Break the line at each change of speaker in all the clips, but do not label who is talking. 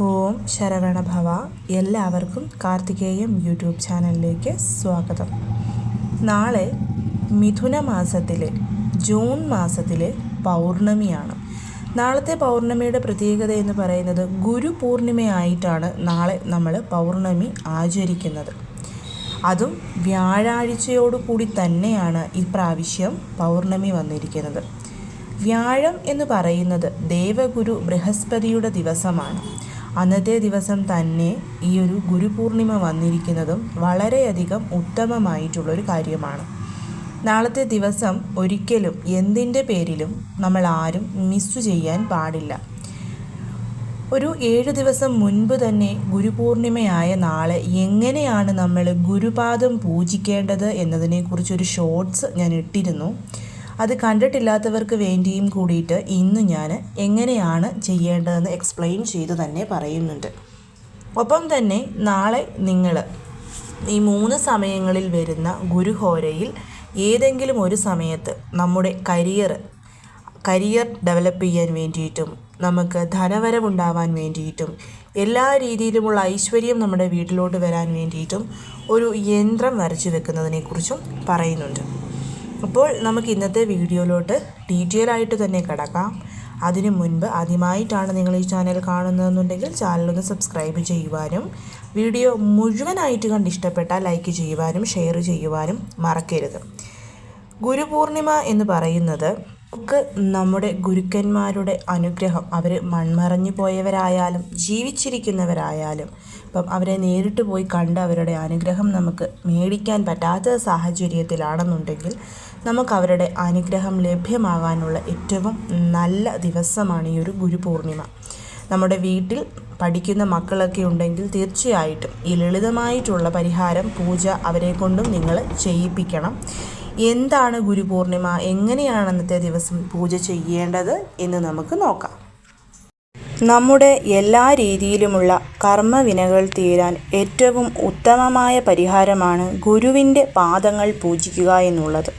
ഓം ശരവണ ഭവ എല്ലാവർക്കും കാർത്തികേയം യൂട്യൂബ് ചാനലിലേക്ക് സ്വാഗതം. നാളെ മിഥുന മാസത്തിലെ ജൂൺ മാസത്തിലെ പൗർണമിയാണ്. നാളത്തെ പൗർണമിയുടെ പ്രത്യേകത എന്ന് പറയുന്നത് ഗുരു പൂർണിമയായിട്ടാണ് നാളെ നമ്മൾ പൗർണമി ആചരിക്കുന്നത്. അതും വ്യാഴാഴ്ചയോടുകൂടി തന്നെയാണ് ഇപ്രാവശ്യം പൗർണമി വന്നിരിക്കുന്നത്. വ്യാഴം എന്ന് പറയുന്നത് ദേവഗുരു ബൃഹസ്പതിയുടെ ദിവസമാണ്. അന്നത്തെ ദിവസം തന്നെ ഈ ഒരു ഗുരുപൂർണിമ വന്നിരിക്കുന്നതും വളരെയധികം ഉത്തമമായിട്ടുള്ളൊരു കാര്യമാണ്. നാളത്തെ ദിവസം ഒരിക്കലും എന്തിന്റെ പേരിലും നമ്മൾ ആരും മിസ്സ് ചെയ്യാൻ പാടില്ല. ഒരു ഏഴ് ദിവസം മുൻപ് തന്നെ ഗുരുപൂർണിമയായ നാളെ എങ്ങനെയാണ് നമ്മൾ ഗുരുപാദം പൂജിക്കേണ്ടത് എന്നതിനെക്കുറിച്ചൊരു ഷോർട്ട്സ് ഞാൻ ഇട്ടിരുന്നു. അത് കണ്ടിട്ടില്ലാത്തവർക്ക് വേണ്ടിയും കൂടിയിട്ട് ഇന്ന് ഞാൻ എങ്ങനെയാണ് ചെയ്യേണ്ടതെന്ന് എക്സ്പ്ലെയിൻ ചെയ്തു തന്നെ പറയുന്നുണ്ട്. ഒപ്പം തന്നെ നാളെ നിങ്ങൾ ഈ മൂന്ന് സമയങ്ങളിൽ വരുന്ന ഗുരുഹോരയിൽ ഏതെങ്കിലും ഒരു സമയത്ത് നമ്മുടെ കരിയർ കരിയർ ഡെവലപ്പ് ചെയ്യാൻ വേണ്ടിയിട്ടും നമുക്ക് ധനവരവുണ്ടാവാൻ വേണ്ടിയിട്ടും എല്ലാ രീതിയിലുമുള്ള ഐശ്വര്യം നമ്മുടെ വീട്ടിലോട്ട് വരാൻ വേണ്ടിയിട്ടും ഒരു യന്ത്രം വരച്ചു വെക്കുന്നതിനെക്കുറിച്ചും പറയുന്നുണ്ട്. അപ്പോൾ നമുക്ക് ഇന്നത്തെ വീഡിയോയിലോട്ട് ഡീറ്റെയിൽ ആയിട്ട് തന്നെ കിടക്കാം. അതിനു മുൻപ് ആദ്യമായിട്ടാണ് നിങ്ങൾ ഈ ചാനൽ കാണുന്നതെന്നുണ്ടെങ്കിൽ ചാനലൊന്ന് സബ്സ്ക്രൈബ് ചെയ്യുവാനും വീഡിയോ മുഴുവനായിട്ട് കണ്ട് ഇഷ്ടപ്പെട്ടാൽ ലൈക്ക് ചെയ്യുവാനും ഷെയർ ചെയ്യുവാനും മറക്കരുത്. ഗുരുപൂർണിമ എന്ന് പറയുന്നത് നമുക്ക് നമ്മുടെ ഗുരുക്കന്മാരുടെ അനുഗ്രഹം. അവർ മൺമറഞ്ഞു പോയവരായാലും ജീവിച്ചിരിക്കുന്നവരായാലും ഇപ്പം അവരെ നേരിട്ട് പോയി കണ്ട് അവരുടെ അനുഗ്രഹം നമുക്ക് മേടിക്കാൻ പറ്റാത്ത സാഹചര്യത്തിലാണെന്നുണ്ടെങ്കിൽ നമുക്ക് അവരുടെ അനുഗ്രഹം ലഭ്യമാകാനുള്ള ഏറ്റവും നല്ല ദിവസമാണ് ഈ ഒരു ഗുരുപൂർണിമ. നമ്മുടെ വീട്ടിൽ പഠിക്കുന്ന മക്കളൊക്കെ ഉണ്ടെങ്കിൽ തീർച്ചയായിട്ടും ഈ ലളിതമായിട്ടുള്ള പരിഹാരം പൂജ അവരെ കൊണ്ടും നിങ്ങൾ ചെയ്യിപ്പിക്കണം. എന്താണ് ഗുരുപൂർണിമ എങ്ങനെയാണ് അന്നത്തെ ദിവസം പൂജ ചെയ്യേണ്ടത് എന്ന് നമുക്ക് നോക്കാം. നമ്മുടെ എല്ലാ രീതിയിലുമുള്ള കർമ്മവിനകൾ തീരാൻ ഏറ്റവും ഉത്തമമായ പരിഹാരമാണ് ഗുരുവിന്റെ പാദങ്ങൾ പൂജിക്കുക എന്നുള്ളത്.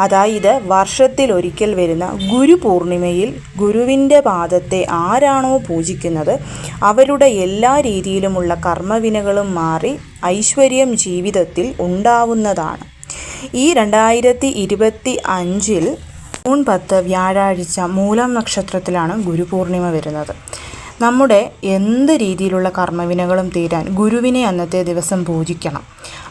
അതായത് വർഷത്തിൽ ഒരിക്കൽ വരുന്ന ഗുരു പൂർണിമയിൽ ഗുരുവിന്റെ പാദത്തെ ആരാണോ പൂജിക്കുന്നത് അവരുടെ എല്ലാ രീതിയിലുമുള്ള കർമ്മവിനകളും മാറി ഐശ്വര്യം ജീവിതത്തിൽ ഉണ്ടാവുന്നതാണ്. ഈ രണ്ടായിരത്തി ഇരുപത്തി അഞ്ചിൽ ജൂൺ പത്ത് വ്യാഴാഴ്ച മൂലം നക്ഷത്രത്തിലാണ് ഗുരുപൂർണിമ വരുന്നത്. നമ്മുടെ എന്ത് രീതിയിലുള്ള കർമ്മവിനകളും തീരാൻ ഗുരുവിനെ അന്നത്തെ ദിവസം പൂജിക്കണം.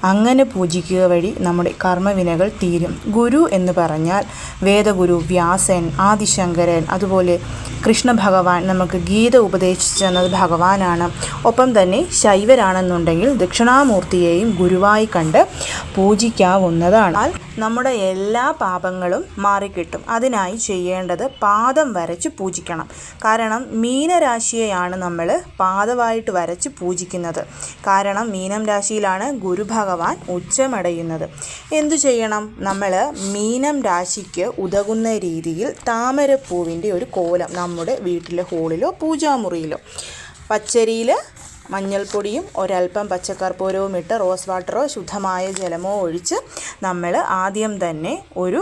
അങ്ങനെ പൂജിക്കുക വഴി നമ്മുടെ കർമ്മവിനകൾ തീരും. ഗുരു എന്ന് പറഞ്ഞാൽ വേദഗുരു വ്യാസൻ ആദിശങ്കരൻ അതുപോലെ കൃഷ്ണ ഭഗവാൻ നമുക്ക് ഗീത ഉപദേശിച്ചു തന്നത് ഭഗവാനാണ്. ഒപ്പം തന്നെ ശൈവരാണെന്നുണ്ടെങ്കിൽ ദക്ഷിണാമൂർത്തിയെയും ഗുരുവായി കണ്ട് പൂജിക്കാവുന്നതാണ്. നമ്മുടെ എല്ലാ പാപങ്ങളും മാറിക്കിട്ടും. അതിനായി ചെയ്യേണ്ടത് പാദം വരച്ച് പൂജിക്കണം. കാരണം മീനരാശിയെയാണ് നമ്മൾ പാദമായിട്ട് വരച്ച് പൂജിക്കുന്നത്. കാരണം മീനം രാശിയിലാണ് ഗുരുഭഗവാൻ ഉച്ചമടയുന്നത്. എന്തു ചെയ്യണം? നമ്മൾ മീനം രാശിക്ക് ഉതകുന്ന രീതിയിൽ താമരപ്പൂവിന്റെ ഒരു കോലം നമ്മുടെ വീട്ടിലെ ഹോളിലോ പൂജാമുറിയിലോ. പച്ചരിയിൽ മഞ്ഞൾപ്പൊടിയും ഒരൽപ്പം പച്ചക്കർപ്പൂരവും ഇട്ട് റോസ് വാട്ടറോ ശുദ്ധമായ ജലമോ ഒഴിച്ച് നമ്മൾ ആദ്യം തന്നെ ഒരു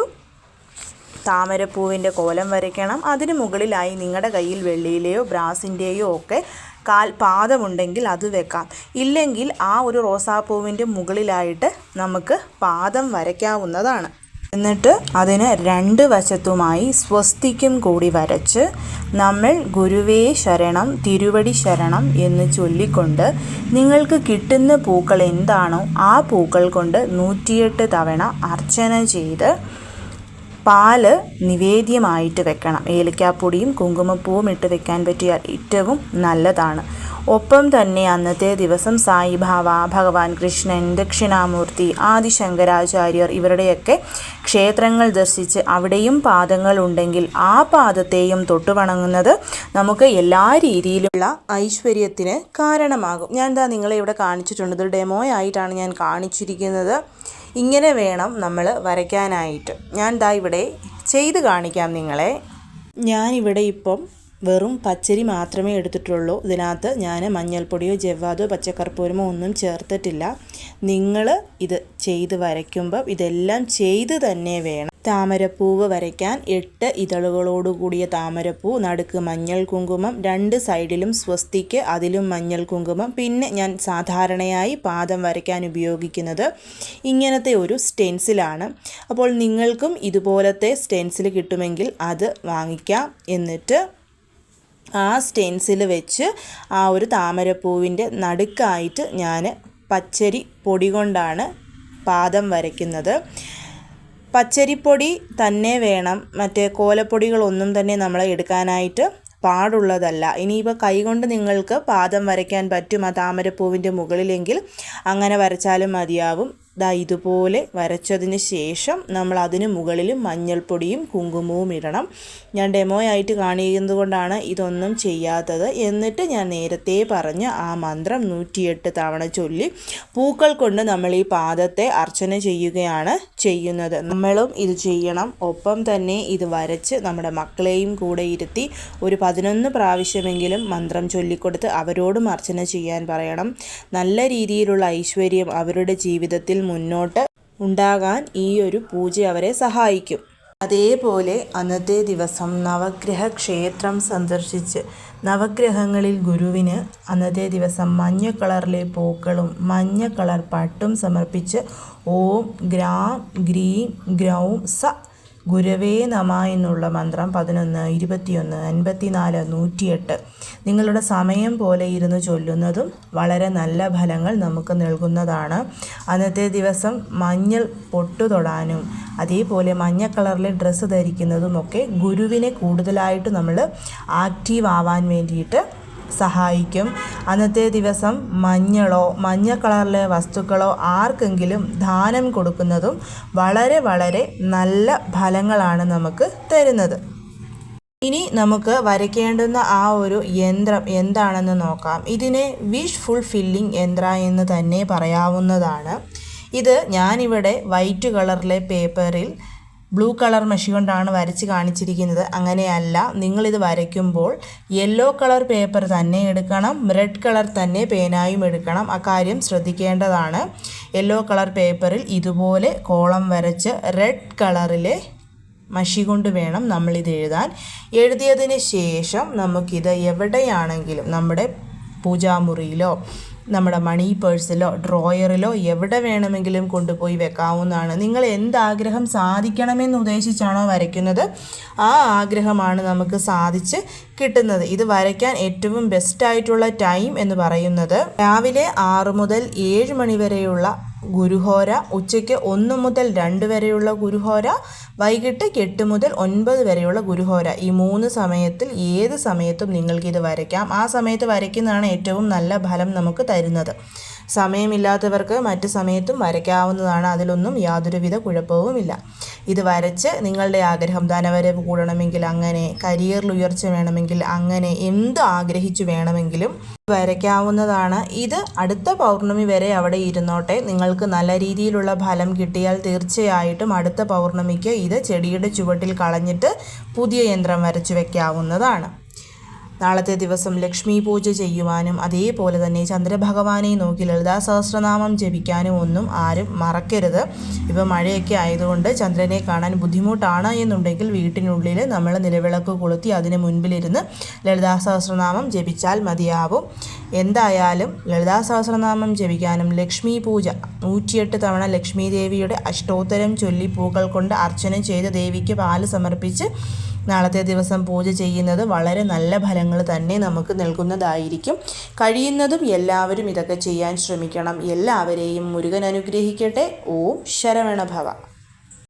താമരപ്പൂവിന്റെ കോലം വരയ്ക്കണം. അതിന് മുകളിലായി നിങ്ങളുടെ കയ്യിൽ വെള്ളിയിലെയോ ബ്രാസിന്റെയോ ഒക്കെ കാൽ പാദമുണ്ടെങ്കിൽ അത് വെക്കാം. ഇല്ലെങ്കിൽ ആ ഒരു റോസാപ്പൂവിന്റെ മുകളിലായിട്ട് നമുക്ക് പാദം വരയ്ക്കാവുന്നതാണ്. എന്നിട്ട് അതിന് രണ്ട് വശത്തുമായി സ്വസ്തിക്കും കൂടി വരച്ച് നമ്മൾ ഗുരുവേ ശരണം തിരുവടി ശരണം എന്ന് ചൊല്ലിക്കൊണ്ട് നിങ്ങൾക്ക് കിട്ടുന്ന പൂക്കൾ എന്താണോ ആ പൂക്കൾ കൊണ്ട് നൂറ്റിയെട്ട് തവണ അർച്ചന ചെയ്ത് പാൽ നിവേദ്യമായിട്ട് വെക്കണം. ഏലക്കാപ്പൊടിയും കുങ്കുമപ്പൂവും ഇട്ട് വെക്കാൻ പറ്റിയാൽ ഏറ്റവും നല്ലതാണ്. ഒപ്പം തന്നെ അന്നത്തെ ദിവസം സായിബാബ ഭഗവാൻ കൃഷ്ണൻ ദക്ഷിണാമൂർത്തി ആദിശങ്കരാചാര്യർ ഇവരുടെയൊക്കെ ക്ഷേത്രങ്ങൾ ദർശിച്ച് അവിടെയും പാദങ്ങൾ ഉണ്ടെങ്കിൽ ആ പാദത്തെയും തൊട്ടു വണങ്ങുന്നത് നമുക്ക് എല്ലാ രീതിയിലുള്ള ഐശ്വര്യത്തിന് കാരണമാകും. ഞാൻ എന്താ നിങ്ങളെ ഇവിടെ കാണിച്ചിട്ടുണ്ട്. ഇത് ഡെമോ ആയിട്ടാണ് ഞാൻ കാണിച്ചിരിക്കുന്നത്. ഇങ്ങനെ വേണം നമ്മൾ വരയ്ക്കാനായിട്ട്. ഞാൻ ദാ ഇവിടെ ചെയ്ത് കാണിക്കാം നിങ്ങളെ. ഞാനിവിടെ ഇപ്പം വെറും പച്ചരി മാത്രമേ എടുത്തിട്ടുള്ളൂ. ഇതിനകത്ത് ഞാൻ മഞ്ഞൾപ്പൊടിയോ ജവ്വാദോ പച്ചക്കർപ്പൂരമോ ഒന്നും ചേർത്തിട്ടില്ല. നിങ്ങൾ ഇത് ചെയ്ത് വരയ്ക്കുമ്പോൾ ഇതെല്ലാം ചെയ്ത് തന്നെ വേണം. താമരപ്പൂവ് വരയ്ക്കാൻ എട്ട് ഇതളുകളോട് കൂടിയ താമരപ്പൂ നടുക്ക് മഞ്ഞൾ കുങ്കുമം രണ്ട് സൈഡിലും സ്വസ്തിക്ക് അതിലും മഞ്ഞൾ കുങ്കുമം. പിന്നെ ഞാൻ സാധാരണയായി പാദം വരയ്ക്കാൻ ഉപയോഗിക്കുന്നത് ഇങ്ങനത്തെ ഒരു സ്റ്റെൻസിലാണ്. അപ്പോൾ നിങ്ങൾക്കും ഇതുപോലത്തെ സ്റ്റെൻസിൽ കിട്ടുമെങ്കിൽ അത് വാങ്ങിക്കാം. എന്നിട്ട് ആ സ്റ്റെൻസിൽ വെച്ച് ആ ഒരു താമരപ്പൂവിന്റെ നടുക്കായിട്ട് ഞാൻ പച്ചരി പൊടി കൊണ്ടാണ് പാദം വരയ്ക്കുന്നത്. പച്ചരിപ്പൊടി തന്നെ വേണം. മറ്റേ കോലപ്പൊടികളൊന്നും തന്നെ നമ്മൾ എടുക്കാനായിട്ട് പാടുള്ളതല്ല. ഇനിയിപ്പോൾ കൈകൊണ്ട് നിങ്ങൾക്ക് പാദം വരയ്ക്കാൻ പറ്റും ആ താമരപ്പൂവിന്റെ മുകളിലെങ്കിൽ. അങ്ങനെ വരച്ചാലും മതിയാവും. ദാ ഇതുപോലെ വരച്ചതിന് ശേഷം നമ്മൾ അതിന് മുകളിൽ മഞ്ഞൾപ്പൊടിയും കുങ്കുമവും ഇടണം. ഞാൻ ഡെമോ ആയിട്ട് കാണിക്കുന്നത് കൊണ്ടാണ് ഇതൊന്നും ചെയ്യാത്തത്. എന്നിട്ട് ഞാൻ നേരത്തെ പറഞ്ഞ ആ മന്ത്രം നൂറ്റിയെട്ട് തവണ ചൊല്ലി പൂക്കൾ കൊണ്ട് നമ്മൾ ഈ പാദത്തെ അർച്ചന ചെയ്യുകയാണ് ചെയ്യുന്നത്. നമ്മളും ഇത് ചെയ്യണം. ഒപ്പം തന്നെ ഇത് വരച്ച് നമ്മുടെ മക്കളെയും കൂടെ ഇരുത്തി ഒരു പതിനൊന്ന് പ്രാവശ്യമെങ്കിലും മന്ത്രം ചൊല്ലിക്കൊടുത്ത് അവരോടും അർച്ചന ചെയ്യാൻ പറയണം. നല്ല രീതിയിലുള്ള ഐശ്വര്യം അവരുടെ ജീവിതത്തിൽ മുന്നോട്ട് ഉണ്ടാകാൻ ഈ ഒരു പൂജ അവരെ സഹായിക്കും. അതേപോലെ അന്നത്തെ ദിവസം നവഗ്രഹ ക്ഷേത്രം സന്ദർശിച്ച് നവഗ്രഹങ്ങളിൽ ഗുരുവിന് അന്നത്തെ ദിവസം മഞ്ഞ കളറിലെ പൂക്കളും മഞ്ഞ കളർ പട്ടും സമർപ്പിച്ച് ഓം ഗ്രാം ഗ്രീം ഗ്രൗം സ ഗുരവേ നമ എന്നുള്ള മന്ത്രം പതിനൊന്ന് ഇരുപത്തിയൊന്ന് അൻപത്തിനാല് നൂറ്റിയെട്ട് നിങ്ങളുടെ സമയം പോലെ ഇരുന്ന് ചൊല്ലുന്നതും വളരെ നല്ല ഫലങ്ങൾ നമുക്ക് നൽകുന്നതാണ്. അന്നത്തെ ദിവസം മഞ്ഞൾ പൊട്ടു തൊടാനും അതേപോലെ മഞ്ഞ കളറിലെ ഡ്രസ്സ് ധരിക്കുന്നതുമൊക്കെ ഗുരുവിനെ കൂടുതലായിട്ട് നമ്മൾ ആക്റ്റീവ് ആവാൻ വേണ്ടിയിട്ട് സഹായിക്കും. അന്നത്തെ ദിവസം മഞ്ഞളോ മഞ്ഞ കളറിലെ വസ്തുക്കളോ ആർക്കെങ്കിലും ദാനം കൊടുക്കുന്നതും വളരെ വളരെ നല്ല ഫലങ്ങളാണ് നമുക്ക് തരുന്നത്. ഇനി നമുക്ക് വരയ്ക്കേണ്ടുന്ന ആ ഒരു യന്ത്രം എന്താണെന്ന് നോക്കാം. ഇതിനെ വിഷ് ഫുൾഫില്ലിംഗ് യന്ത്ര എന്ന് തന്നെ പറയാവുന്നതാണ്. ഇത് ഞാനിവിടെ വൈറ്റ് കളറിലെ പേപ്പറിൽ ബ്ലൂ കളർ മഷി കൊണ്ടാണ് വരച്ച് കാണിച്ചിരിക്കുന്നത്. അങ്ങനെയല്ല നിങ്ങളിത് വരയ്ക്കുമ്പോൾ യെല്ലോ കളർ പേപ്പർ തന്നെ എടുക്കണം റെഡ് കളർ തന്നെ പേനായും എടുക്കണം. അക്കാര്യം ശ്രദ്ധിക്കേണ്ടതാണ്. യെല്ലോ കളർ പേപ്പറിൽ ഇതുപോലെ കോളം വരച്ച് റെഡ് കളറിലെ മഷി കൊണ്ട് വേണം നമ്മളിത് എഴുതാൻ. എഴുതിയതിന് ശേഷം നമുക്കിത് എവിടെയാണെങ്കിലും നമ്മുടെ പൂജാമുറിയിലോ നമ്മുടെ മണി പേഴ്സിലോ ഡ്രോയറിലോ എവിടെ വേണമെങ്കിലും കൊണ്ടുപോയി വെക്കാവുന്നതാണ്. നിങ്ങൾ എന്താഗ്രഹം സാധിക്കണമെന്ന് ഉദ്ദേശിച്ചാണോ വരയ്ക്കുന്നത്? ആ ആഗ്രഹമാണ് നമുക്ക് സാധിച്ച് കിട്ടുന്നത്. ഇത് വരയ്ക്കാൻ ഏറ്റവും ബെസ്റ്റായിട്ടുള്ള ടൈം എന്ന് പറയുന്നത് രാവിലെ ആറ് മുതൽ ഏഴ് മണി വരെയുള്ള ഗുരുഹോര ഉച്ചയ്ക്ക് ഒന്ന് മുതൽ രണ്ട് വരെയുള്ള ഗുരുഹോര വൈകിട്ട് എട്ട് മുതൽ ഒൻപത് വരെയുള്ള ഗുരുഹോര. ഈ മൂന്ന് സമയത്തിൽ ഏത് സമയത്തും നിങ്ങൾക്കിത് വരയ്ക്കാം. ആ സമയത്ത് വരയ്ക്കുന്നതാണ് ഏറ്റവും നല്ല ഫലം നമുക്ക് തരുന്നത്. സമയമില്ലാത്തവർക്ക് മറ്റു സമയത്തും വരയ്ക്കാവുന്നതാണ്. അതിലൊന്നും യാതൊരുവിധ കുഴപ്പവുമില്ല. ഇത് വരച്ച് നിങ്ങളുടെ ആഗ്രഹം ധനവരവ് കൂടണമെങ്കിൽ അങ്ങനെ കരിയറിൽ ഉയർച്ച വേണമെങ്കിൽ അങ്ങനെ എന്ത് ആഗ്രഹിച്ചു വേണമെങ്കിലും വരയ്ക്കാവുന്നതാണ്. ഇത് അടുത്ത പൗർണമി വരെ അവിടെ ഇരുന്നോട്ടെ. നിങ്ങൾക്ക് നല്ല രീതിയിലുള്ള ഫലം കിട്ടിയാൽ തീർച്ചയായിട്ടും അടുത്ത പൗർണമിക്ക് ഇത് ചെടിയുടെ ചുവട്ടിൽ കളഞ്ഞിട്ട് പുതിയ യന്ത്രം വരച്ചു വയ്ക്കാവുന്നതാണ് നാളത്തെ ദിവസം ലക്ഷ്മി പൂജ ചെയ്യുവാനും അതേപോലെ തന്നെ ചന്ദ്രഭഗവാനെ നോക്കി ലളിതാ സഹസ്രനാമം ജപിക്കാനും ഒന്നും ആരും മറക്കരുത്. ഇപ്പം മഴയൊക്കെ ആയതുകൊണ്ട് ചന്ദ്രനെ കാണാൻ ബുദ്ധിമുട്ടാണ് എന്നുണ്ടെങ്കിൽ വീട്ടിനുള്ളിൽ നമ്മൾ നിലവിളക്ക് കൊളുത്തി അതിന് മുൻപിലിരുന്ന് ലളിതാ സഹസ്രനാമം ജപിച്ചാൽ മതിയാവും. എന്തായാലും ലളിതാ സഹസ്രനാമം ജപിക്കാനും ലക്ഷ്മി പൂജ നൂറ്റിയെട്ട് തവണ ലക്ഷ്മി ദേവിയുടെ അഷ്ടോത്തരം ചൊല്ലി പൂക്കൾ കൊണ്ട് അർച്ചന ചെയ്ത് ദേവിക്ക് പാൽ സമർപ്പിച്ച് നാളത്തെ ദിവസം പൂജ ചെയ്യുന്നത് വളരെ നല്ല ഫലങ്ങൾ തന്നെ നമുക്ക് നൽകുന്നതായിരിക്കും. കഴിയുന്നതും എല്ലാവരും ഇതൊക്കെ ചെയ്യാൻ ശ്രമിക്കണം. എല്ലാവരെയും മുരുകൻ അനുഗ്രഹിക്കട്ടെ. ഓം ശരവണഭവ